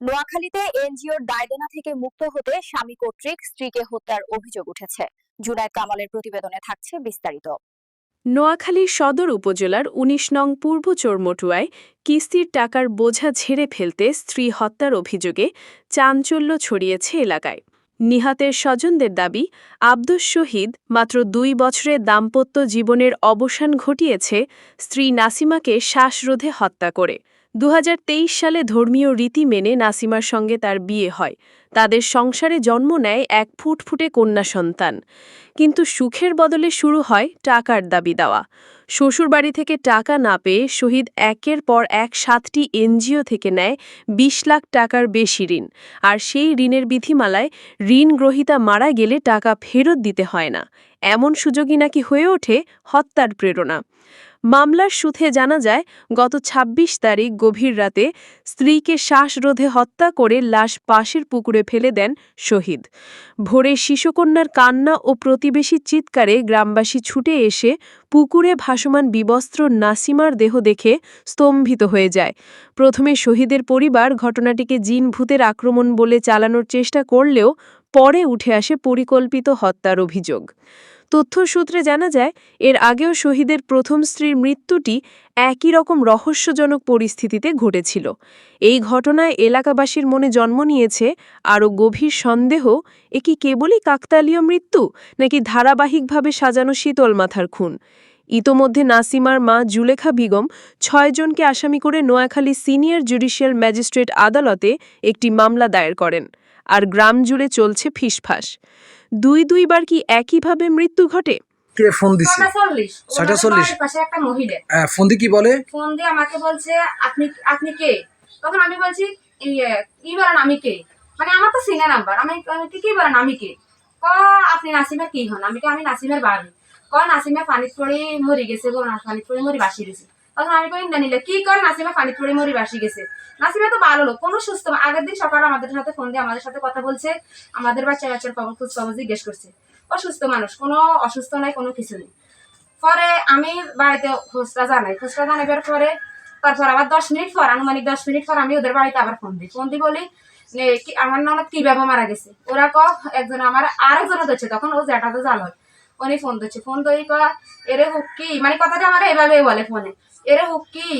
নোয়াখালীতে এনজিওর দায়দেনা থেকে মুক্ত হতে স্বামী কর্তৃক স্ত্রীকে হত্যার অভিযোগ উঠেছে। জুনায়েদ কামালের প্রতিবেদনে থাকছে বিস্তারিত। নোয়াখালীর সদর উপজেলার ১৯ নং পূর্ব চোরমটুয়ায় কিস্তির টাকার বোঝা ঝেড়ে ফেলতে স্ত্রী হত্যার অভিযোগে চাঞ্চল্য ছড়িয়েছে এলাকায়। নিহাতের স্বজনদের দাবি, আব্দুস শহীদ মাত্র দুই বছরের দাম্পত্য জীবনের অবসান ঘটিয়েছে স্ত্রী নাসিমাকে শ্বাসরোধে হত্যা করে। দু হাজার তেইশ সালে ধর্মীয় রীতি মেনে নাসিমার সঙ্গে তার বিয়ে হয়। তাদের সংসারে জন্ম নেয় এক ফুটফুটে কন্যা সন্তান। কিন্তু সুখের বদলে শুরু হয় টাকার দাবি দেওয়া। শ্বশুরবাড়ি থেকে টাকা না পেয়ে শহীদ একের পর এক সাতটি এনজিও থেকে নেয় ২০ লাখ টাকার বেশি ঋণ। আর সেই ঋণের বিধিমালায় ঋণ গ্রহীতা মারা গেলে টাকা ফেরত দিতে হয় না। এমন সুযোগই নাকি হয়ে ওঠে হত্যার প্রেরণা। মামলার সুথে জানা যায়, গত ২৬ তারিখ গভীর রাতে স্ত্রীকে শ্বাসরোধে হত্যা করে লাশ পাশের পুকুরে ফেলে দেন শহীদ। ভোরে শিশুকন্যার কান্না ও প্রতিবেশী চিৎকারে গ্রামবাসী ছুটে এসে পুকুরে ভাসমান বিবস্ত্র নাসিমার দেহ দেখে স্তম্ভিত হয়ে যায়। প্রথমে শহীদের পরিবার ঘটনাটিকে জিন ভূতের আক্রমণ বলে চালানোর চেষ্টা করলেও পরে উঠে আসে পরিকল্পিত হত্যার অভিযোগ। তথ্যসূত্রে জানা যায়, এর আগেও শহীদের প্রথম স্ত্রীর মৃত্যুটি একই রকম রহস্যজনক পরিস্থিতিতে ঘটেছিল। এই ঘটনায় এলাকাবাসীর মনে জন্ম নিয়েছে আরও গভীর সন্দেহ, এ কি কেবলই কাকতালীয় মৃত্যু, নাকি ধারাবাহিকভাবে সাজানো শীতল মাথার খুন? ইতোমধ্যে নাসিমার মা জুলেখা বেগম ছয়জনকে আসামি করে নোয়াখালী সিনিয়র জুডিশিয়াল ম্যাজিস্ট্রেট আদালতে একটি মামলা দায়ের করেন। আর গ্রাম জুড়ে চলছে ফিসফাস। দুই দুইবার কি একইভাবে মৃত্যু ঘটে? কে ফোন দিছে? ছটা চল্লিশ। ছটা ওনাদের চল্লিশ? বাড়ির পাশে একটা মহিলা। হ্যাঁ, ফোন দিয়ে কি বলে? ফোন দিয়ে আমাকে বলছে আপনি আপনি কে? তখন আমি বলছি ইয়ে, কি বলেন আমি কে? মানে আমার তো সিনে নাম্বার। আমি কি কি বলেন আমি কে? ক আপনি নাসিমের কি হন? আমি আমি নাসিমের বাড়ি। ক নাসিমে পানিত পড়ে মরি গেছে গো না পানিত পড়ে মরি বাসি গেছে তখন আমি কই নিলে কি কর নাসিমে? পানিত পড়ে মরি বাসি গেছে। নাসিমে তো ভালো লোক, কোনো সুস্থ আগের দিন সকালে আমাদের সাথে ফোন দিয়ে আমাদের সাথে কথা বলছে, আমাদের বাচ্চা বাচ্চার খবর খোঁজ খবর জিজ্ঞেস করছে। অসুস্থ মানুষ, কোনো অসুস্থ নাই, কোনো কিছু নেই। পরে আমি বাড়িতে খোঁজটা জানাই, খোঁজটা জানাবার পরে, তারপর আবার দশ মিনিট পর, আনুমানিক দশ মিনিট পর আমি ওদের বাড়িতে আবার ফোন দিই। ফোন দিই বলি আমার ননদ কীভাবে মারা গেছে? ওরা ক একজন আমার আরেকজনও ধরছে। তখন ও জ্যাঠা তো জাল হয় উনি ফোন দিচ্ছে ফোন দিয়ে ক এরে হুক কি মানে কথাটা আমার এভাবে বলে ফোনে এরে হুক কি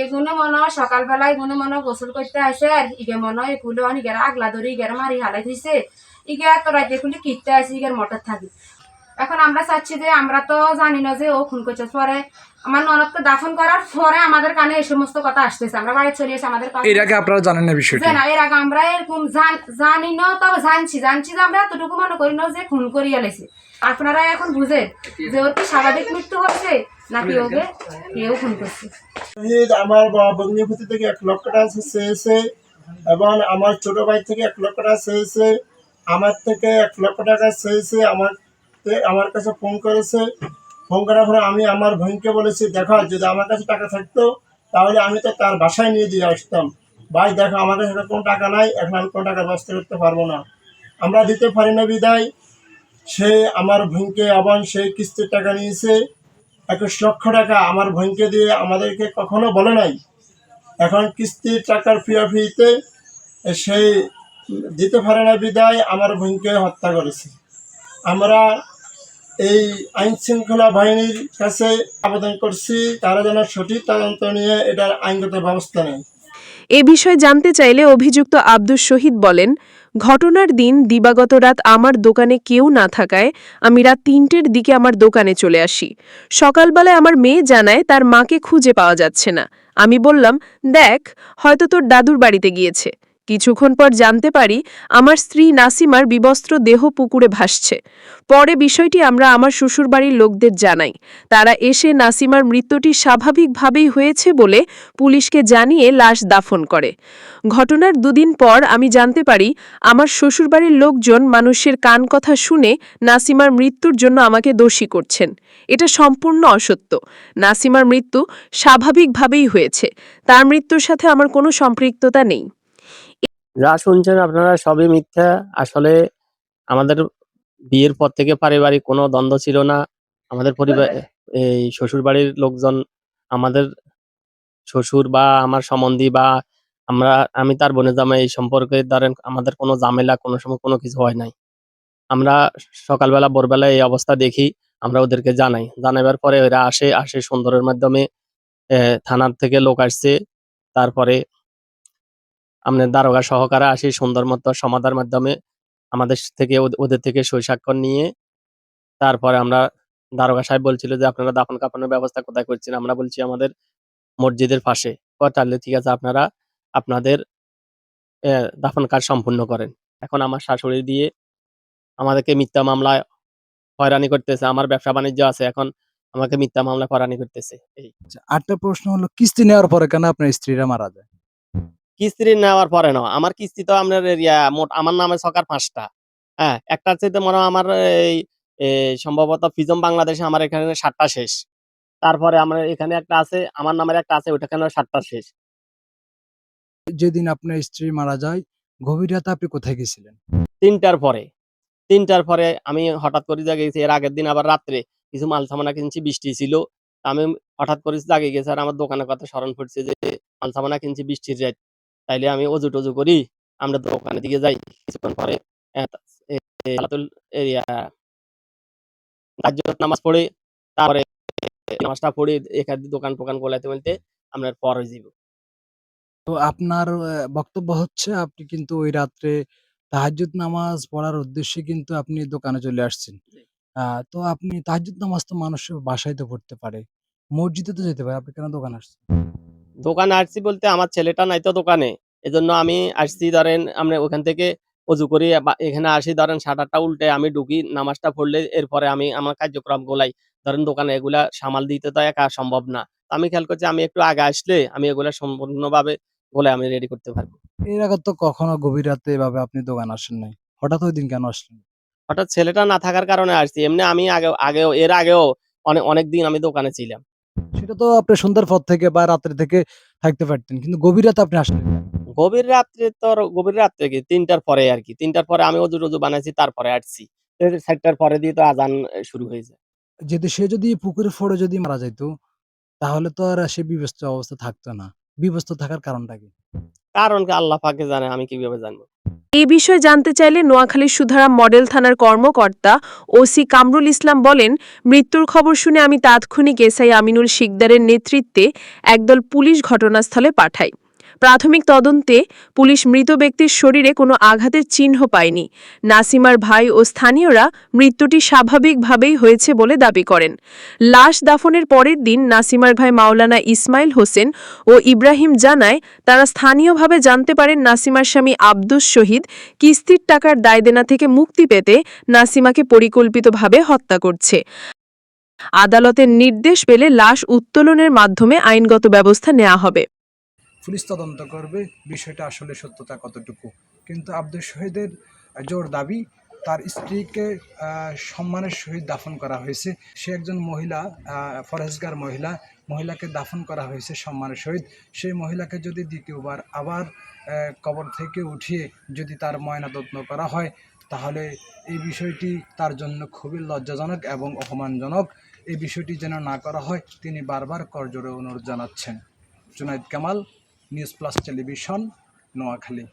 এগুলো মনে হয় সকালবেলা এগুলো মনে গোসল করতে আসে আর ইগে মনে হয় এগুলো ইগের আগলা ধরে ইগের মারি হালাই দিছে ইগে তো রাতে খুলি কিটতে আসে ইগের মোটর থাকি। এখন আমরা চাচ্ছি যে আমরা তো জানি না যে ও খুন করছে পরে। আমার ননদকে দাফন করার পরে আমাদের কানে এই সমস্ত কথা আসতেছে। আমরা বাড়ি চলে এসে আমাদের এর আগে আপনারা জানেন না বিষয়টি? না এর আগে আমরা এরকম জানি না তবে জানছি। জানছি যে আমরা এতটুকু মনে করি না যে খুন করিয়া লেছে আপনারা এখন বুঝেন যে ওর কি স্বাভাবিক মৃত্যু হচ্ছে? নাকি ওকে কেউ খুন করছে। আমার ভগ্নিপতি থেকে এক লক্ষ টাকা চেয়েছে এবং আমার ছোট ভাই থেকে এক লক্ষ টাকা চেয়েছে, আমার থেকে এক লক্ষ টাকা চেয়েছে, আমার আমার কাছে ফোন করেছে। ফোন করার পরে আমি আমার বোনকে বলেছি, দেখো, যদি আমার কাছে টাকা থাকতো, তাহলে আমি তো তার বাসায় নিয়ে দিয়ে আসতাম। ভাই, দেখো, আমার কাছে কোনো টাকা নাই, এখন আমি কোনো টাকা ব্যবস্থা করতে পারব না। আমরা দিতে পারি না বিদায়। সে আমার বোনকে আবার সেই কিস্তির টাকা নিয়েছে। একুশ লক্ষ টাকা আমার বোনকে দিয়ে আমাদেরকে কখনো বলে নাই। এখন কিস্তির টাকার ফিতে সেই দিতে পারে না বিদায় আমার বোনকে হত্যা করেছে। আমরা এই আইন শৃঙ্খলা বাহিনীর কাছে আবেদন করছি, তারা যেন সঠিক তদন্ত নিয়ে এটার আইনগত ব্যবস্থা নেয়। এ বিষয়ে জানতে চাইলে অভিযুক্ত আব্দুস শহীদ বলেন ঘটনার দিন দিবাগত রাত আমার দোকানে কেউ না থাকায় আমি রাত তিনটের দিকে আমার দোকানে চলে আসি। সকালবেলায় আমার মেয়ে জানায় তার মাকে খুঁজে পাওয়া যাচ্ছে না। আমি বললাম, দেখ, হয়তো তোর দাদুর বাড়িতে গিয়েছে। কিছুক্ষণ পর জানতে পারি, আমার স্ত্রী নাসিমার বিবস্ত্র দেহ পুকুরে ভাসছে। পরে বিষয়টি আমরা আমার শ্বশুরবাড়ির লোকদের জানাই। তারা এসে নাসিমার মৃত্যুটি স্বাভাবিকভাবেই হয়েছে বলে পুলিশকে জানিয়ে লাশ দাফন করে। ঘটনার দুদিন পর আমি জানতে পারি, আমার শ্বশুরবাড়ির লোকজন মানুষের কান কথা শুনে নাসিমার মৃত্যুর জন্য আমাকে দোষী করছেন। এটা সম্পূর্ণ অসত্য। নাসিমার মৃত্যু স্বাভাবিকভাবেই হয়েছে। তার মৃত্যুর সাথে আমার কোনো সম্পৃক্ততা নেই। যা শুনছেন আপনারা সবই মিথ্যা। আসলে আমাদের বিয়ের পর থেকে পারিবারিক কোনো দ্বন্দ্ব ছিল না। আমাদের পরিবার, এই শ্বশুর বাড়ির লোকজন, আমাদের শ্বশুর বা আমার সম্বন্ধী বা আমরা, আমি তার বোনের জামাই এই সম্পর্কে ধরেন আমাদের কোনো ঝামেলা, কোনো সময় কোনো কিছু হয় নাই। আমরা সকালবেলা ভোরবেলা এই অবস্থা দেখি, আমরা ওদেরকে জানাই। জানাবার পরে ওরা আসে আসে সুন্দরের মাধ্যমে থানার থেকে লোক আসছে। তারপরে আপনার দারোগা সহকারে আসি সুন্দর মতো সমাধার মাধ্যমে আমাদের থেকে ওদের থেকে সই স্বাক্ষর নিয়ে। তারপরে আমরা দারোগা সাহেব বলছিল যে আপনারা দাফন কাফনের ব্যবস্থা কোথায় করছেন? আমরা বলছি আমাদের মসজিদের পাশে। তাহলে ঠিক আছে আপনারা আপনাদের দাফন কাজ সম্পূর্ণ করেন। এখন আমার শাশুড়ি দিয়ে আমাদেরকে মিথ্যা মামলায় হয়রানি করতেছে। আমার ব্যবসা বাণিজ্য আছে এখন আমাকে মিথ্যা মামলা হয়রানি করতেছে। এই। আচ্ছা, আরেকটা প্রশ্ন হলো কিস্তি নেওয়ার পরে কেন আপনার স্ত্রীরা মারা যায়? কিস্তি নেওয়ার পরে না আমার কিস্তি তো আপনার এরিয়া মোট আমার নামে সরকার পাঁচটা। হ্যাঁ একটার চাইতে মনে হয় আমার এই সম্ভবত ফিজম বাংলাদেশে আমার এখানে সাতটা শেষ। তারপরে আমার এখানে একটা আছে আমার নামের একটা আছে ওইটাখানে সাতটা শেষ। যেদিন আপনার স্ত্রী মারা যায় গভীর রাতে আপনি কোথায় গেছিলেন? তিনটার পরে। তিনটার পরে আমি হঠাৎ করে জাগে গেছি এর আগের দিন আবার রাত্রে কিছু মাল সামানা কিনছি বৃষ্টি ছিল। আমি হঠাৎ করে জাগে গেছি আর আমার দোকানের কথা স্মরণ পড়ছে যে মাল সামানা কিনছি বৃষ্টির রাত। তাইলে আমি অজু টজু করি আমরা দোকানের দিকে যাই কিছুক্ষণ পরে। এরিয়া নামাজ পড়ে তারপরে নামাজটা পড়ে এখানে দোকান টোকান গোলাইতে বলতে আমরা পরে যাব তো আপনার বক্তব্য হচ্ছে আপনি কিন্তু ওই রাত্রে তাহাজ্জুদ নামাজ পড়ার উদ্দেশ্যে কিন্তু আপনি দোকানে চলে আসছেন। আহ, তো আপনি তাহাজ্জুদ নামাজ তো মানুষের বাসায় তো পড়তে পারে মসজিদে তো যেতে পারে আপনি কেন দোকানে আসছেন? দোকানে আসছি বলতে আমার ছেলেটা নাই তো দোকানে। এজন্য আমি আসছি ধরেন আমরা ওখান থেকে অজু করি এখানে আসি ধরেন শাটারটা উল্টে আমি ঢুকি নামাজটা পড়লে এরপরে আমি আমার কার্যক্রম গোলাই ধরেন দোকানে এগুলা সামাল দিতে তো একা সম্ভব না। আমি খেয়াল করছি আমি একটু আগে আসলে আমি এগুলা সম্পূর্ণভাবে গোলাই আমি রেডি করতে পারব। এর আগে তো কখনো গভীর রাতে এভাবে আপনি দোকান আসেন নাই? হঠাৎ ওই দিন কেন আসলেন? হঠাৎ ছেলেটা না থাকার কারণে আসছি। এমনি আমি আগে আগেও এর আগেও অনেক অনেক দিন আমি দোকানে ছিলাম। সেটা তো আপনি সন্ধ্যার পর থেকে বা রাত্রে থেকে থাকতে পারতেন কিন্তু গভীর রাতে আপনি আসলেন গভীর রাত্রে তো গভীর রাত্রে কি? তিনটার পরে আর কি। তিনটার পরে আমি অজু টজু বানাইছি তারপরে আসছি। সাতটার পরে দিয়ে তো আজান শুরু হয়ে যায়। যদি সে যদি পুকুরে ফোড়ে যদি মারা যাইতো তাহলে তো আর সে বিব্যস্ত অবস্থা থাকতো না। বিব্যস্ত থাকার কারণটা কি? কারণ কি? আল্লাহ পাকে জানে আমি কীভাবে জানব? এই বিষয়ে জানতে চাইলে নোয়াখালীর সুধারাম মডেল থানার কর্মকর্তা ওসি কামরুল ইসলাম বলেন, মৃত্যুর খবর শুনে আমি তাৎক্ষণিক এসআই আমিনুল শিকদারের নেতৃত্বে একদল পুলিশ ঘটনাস্থলে পাঠাই। প্রাথমিক তদন্তে পুলিশ মৃত ব্যক্তির শরীরে কোনো আঘাতের চিহ্ন পায়নি। নাসিমার ভাই ও স্থানীয়রা মৃত্যুটি স্বাভাবিকভাবেই হয়েছে বলে দাবি করেন। লাশ দাফনের পরের দিন নাসিমার ভাই মাওলানা ইসমাইল হোসেন ও ইব্রাহিম জানায়, তারা স্থানীয়ভাবে জানতে পারেন নাসিমার স্বামী আব্দুস শহীদ কিস্তির টাকার দায়দেনা থেকে মুক্তি পেতে নাসিমাকে পরিকল্পিতভাবে হত্যা করছে। আদালতের নির্দেশ পেলে লাশ উত্তোলনের মাধ্যমে আইনগত ব্যবস্থা নেওয়া হবে। পুলিশ তদন্ত করবে, বিষয়টা আসলে সত্যতা কতটুকু। কিন্তু আব্দুল শহীদের জোর দাবি, তার স্ত্রীকে সম্মানের সহিত দাফন করা হয়েছে। সে একজন মহিলা ফরেজগার মহিলা, মহিলাকে দাফন করা হয়েছে সম্মানের সহিত। সেই মহিলাকে যদি দ্বিতীয়বার আবার কবর থেকে উঠিয়ে যদি তার ময়নাতত্ন করা হয়, তাহলে এই বিষয়টি তার জন্য খুবই লজ্জাজনক এবং অপমানজনক। এই বিষয়টি যেন না করা হয়, তিনি বারবার করজোরে অনুরোধ জানাচ্ছেন। Junaid Kamal news plus television Noakhali.